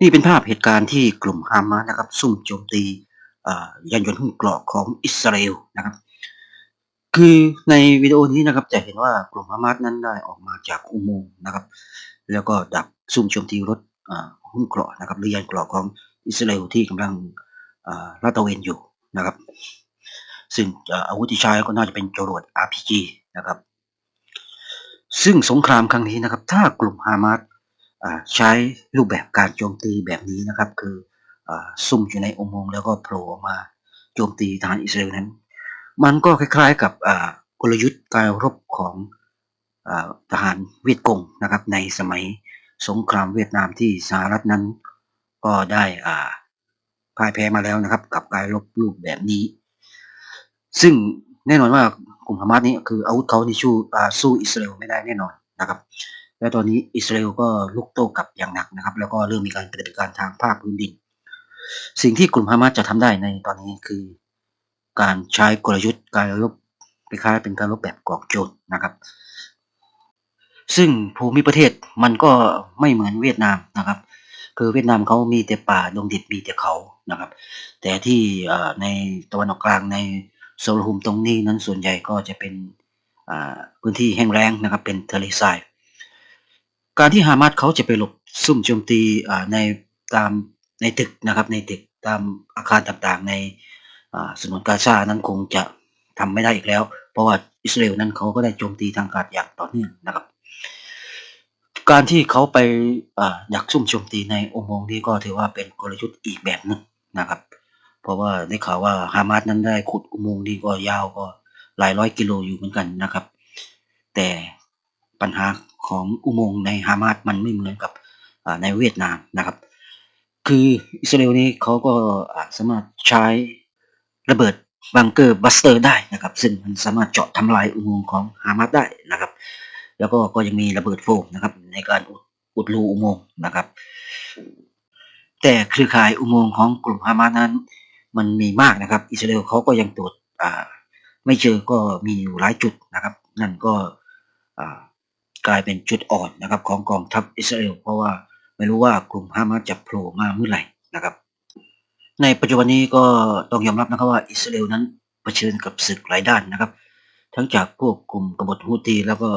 นี่เป็นภาพเหตุการณ์ที่กลุ่มฮามาสนะครับ ซุ่มโจมตียานยนต์หุ้มเกราะของอิสราเอลนะครับ คือในวิดีโอนี้นะครับจะเห็นว่ากลุ่มฮามาสนั้นได้ออกมาจากอุโมงค์นะครับ แล้วก็ดักซุ่มโจมตีรถหุ้มเกราะนะครับหรือยานเกราะของอิสราเอลที่กำลังอ่าลาดตระเวนอยู่นะครับ ซึ่งอาวุธที่ใช้ก็น่าจะเป็นจรวด RPG นะครับ ซึ่งสงครามครั้งนี้นะครับ ถ้ากลุ่มฮามาส ใช้รูปแบบการโจมตีแบบนี้นะครับ คืออซุ่มอยู่ในอุโมงค์แล้วก็โผล่ออกมาโจมตีทหารอิสราเอลนั้น มันก็คล้ายๆกับกลยุทธ์การรบของอทหารเวียดกงนะครับ ในสมัยสงครามเวียดนามที่สหรัฐนั้น ก็ได้พ่ายแพ้มาแล้วนะครับ กับการรบรูปแบบนี้ ซึ่งแน่นอนว่ากลุ่มฮามาสนี้คืออาวุธเขานี่ชูอ่าสู้อิสราเอลไม่ได้แน่นอนนะครับ และตอนนี้อิสราเอลก็ลุกโต้กลับอย่างหนักนะครับ แล้วก็เริ่มมีการปฏิบัติการทางภาคพื้นดิน สิ่งที่กลุ่มฮามาสจะทำได้ในตอนนี้คือ การใช้กลยุทธ์การรบคล้ายๆเป็นการรบแบบกองโจรนะครับ ซึ่งภูมิประเทศมันก็ไม่เหมือนเวียดนามนะครับ คือเวียดนามเขามีแต่ป่าดงดิบมีแต่เขานะครับ แต่ที่ในตะวันออกกลางในโซลฮุมตรงนี้นั้นส่วนใหญ่ก็จะเป็นพื้นที่แห้งแล้งนะครับ เป็นทะเลทราย การที่ฮามาสเขาจะไปหลบซุ่มโจมตีในตามในตึกนะครับในตึกตามอาคารต่างๆ ในสนวนกาซานั้นคงจะทำไม่ได้อีกแล้ว เพราะว่าอิสราเอลนั้นเขาก็ได้โจมตีทางอากาศอย่างต่อเนื่องนะครับ การที่เขาไปอ่าดักซุ่มโจมตีในอุโมงค์นี้ก็ถือว่าเป็นกลยุทธ์อีกแบบหนึ่งนะครับ เพราะว่าได้ข่าวว่าฮามาสนั้นได้ขุดอุโมงค์นี้ก็ยาวก็หลายร้อยกิโลอยู่เหมือนกันนะครับ แต่ปัญหา ของอุโมงค์ในฮามาสมันไม่เหมือนกับในเวียดนามนะครับ คืออิสราเอลนี้เขาก็สามารถใช้ระเบิดบังเกอร์บัสเตอร์ได้นะครับ ซึ่งมันสามารถเจาะทำลายอุโมงค์ของฮามาสได้นะครับ แล้วก็ก็ยังมีระเบิดโฟมนะครับ ในการอุดรูอุโมงค์นะครับ แต่เครือข่ายอุโมงค์ของกลุ่มฮามาสนั้น มันมีมากนะครับ อิสราเอลเขาก็ยังตรวจไม่เจอก็มีอยู่หลายจุดนะครับ นั่นก็ กลายเป็นจุดอ่อนนะครับของกองทัพอิสราเอลเพราะว่าไม่รู้ว่ากลุ่มฮามาสจะโผล่มาเมื่อไหร่นะครับ ในปัจจุบันนี้ก็ต้องยอมรับนะครับว่าอิสราเอลนั้นเผชิญกับศึกหลายด้านนะครับ ทั้งจากพวกกลุ่มกบฏฮูตี แล้วก็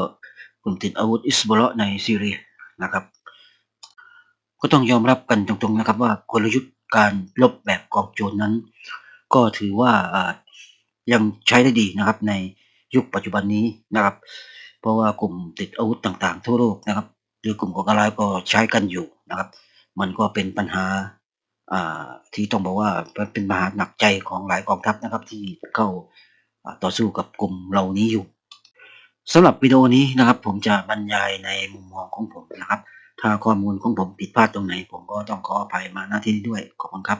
กลุ่มติดอาวุธอิสบอลในซีเรียนะครับ ก็ต้องยอมรับกันตรงๆนะครับว่ากลยุทธ์การลบแบบกองโจรนั้น ก็ถือว่าอ่ายังใช้ได้ดีนะครับในยุคปัจจุบันนี้นะครับ เพราะว่ากลุ่มติดอาวุธต่างๆ ทั่วโลกนะครับ หรือกลุ่มก่อการร้ายก็ใช้กันอยู่นะครับ มันก็เป็นปัญหาอ่าที่ต้องบอกว่าเป็นปัญหาหนักใจของหลายกองทัพนะครับ ที่เข้าอ่าต่อสู้กับกลุ่มเหล่านี้อยู่สำหรับวิดีโอนี้นะครับ ผมจะบรรยายในมุมมองของผมนะครับ ถ้าข้อมูลของผมผิดพลาดตรงไหน ผมก็ต้องขออภัยมาหน้าที่นี้ด้วยขอบคุณครับ